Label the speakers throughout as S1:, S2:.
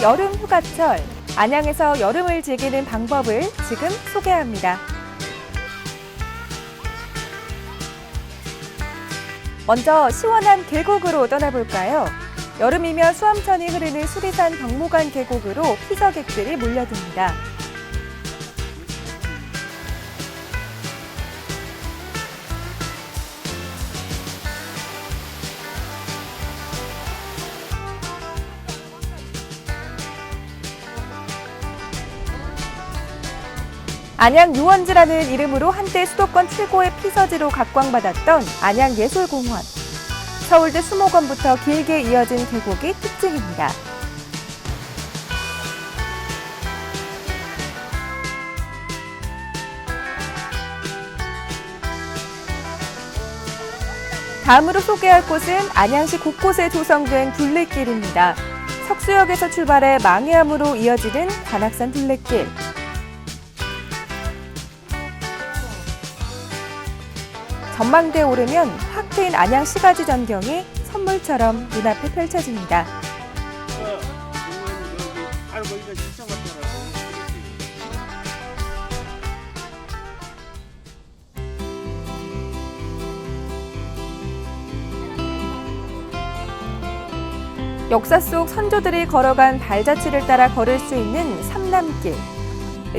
S1: 여름 휴가철, 안양에서 여름을 즐기는 방법을 지금 소개합니다. 먼저 시원한 계곡으로 떠나볼까요? 여름이면 수암천이 흐르는 수리산 박물관 계곡으로 피서객들이 몰려듭니다. 안양 유원지라는 이름으로 한때 수도권 최고의 피서지로 각광받았던 안양예술공원. 서울대 수목원부터 길게 이어진 계곡이 특징입니다. 다음으로 소개할 곳은 안양시 곳곳에 조성된 둘레길입니다. 석수역에서 출발해 망해암으로 이어지는 관악산 둘레길. 전망대에 오르면 확 트인 안양 시가지 전경이 선물처럼 눈앞에 펼쳐집니다. 역사 속 선조들이 걸어간 발자취를 따라 걸을 수 있는 삼남길.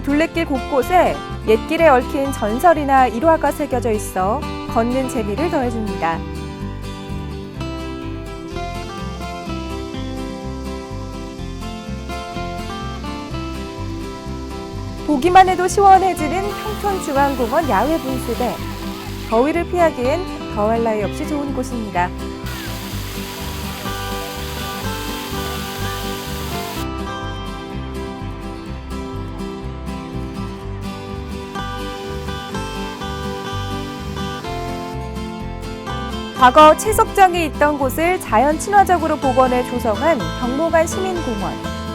S1: 둘레길 곳곳에 옛길에 얽힌 전설이나 일화가 새겨져 있어 걷는 재미를 더해줍니다. 보기만 해도 시원해지는 평촌중앙공원 야외 분수대. 더위를 피하기엔 더할 나위 없이 좋은 곳입니다. 과거 채석장이 있던 곳을 자연 친화적으로 복원해 조성한 박물관 시민공원.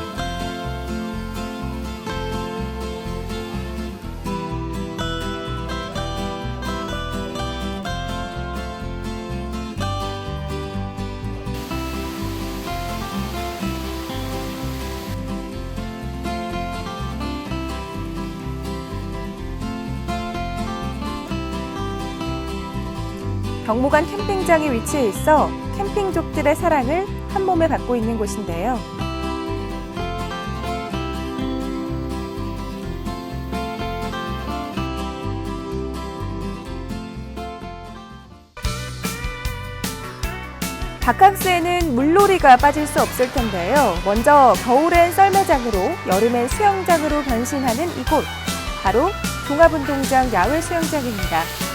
S1: 박물관 캠핑장이 위치해 있어 캠핑족들의 사랑을 한 몸에 갖고 있는 곳인데요. 바캉스에는 물놀이가 빠질 수 없을 텐데요. 먼저 겨울엔 썰매장으로, 여름엔 수영장으로 변신하는 이곳. 바로 종합운동장 야외 수영장입니다.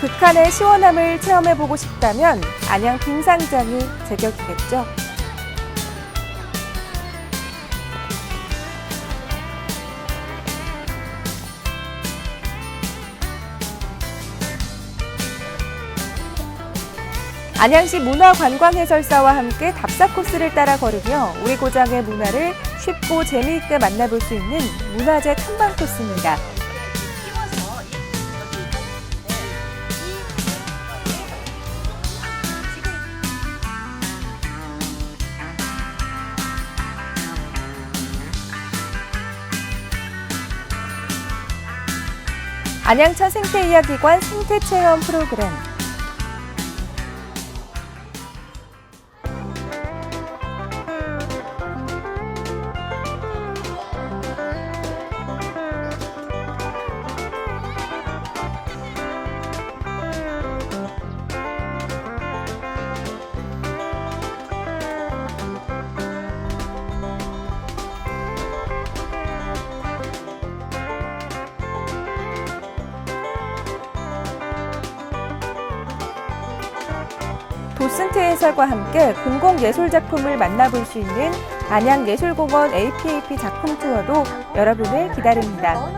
S1: 극한의 시원함을 체험해보고 싶다면 안양 빙상장이 제격이겠죠. 안양시 문화관광해설사와 함께 답사 코스를 따라 걸으며 우리 고장의 문화를 쉽고 재미있게 만나볼 수 있는 문화재 탐방 코스입니다. 안양천 생태이야기관 생태체험 프로그램 도슨트 해설과 함께 공공예술 작품을 만나볼 수 있는 안양예술공원 APAP 작품 투어도 여러분을 기다립니다.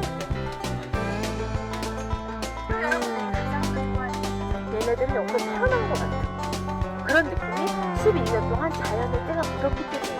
S2: 얘네들은 여기서 태어난 것 같아. 그런 느낌이 12년 동안 자연의 때가 묻었기 때문에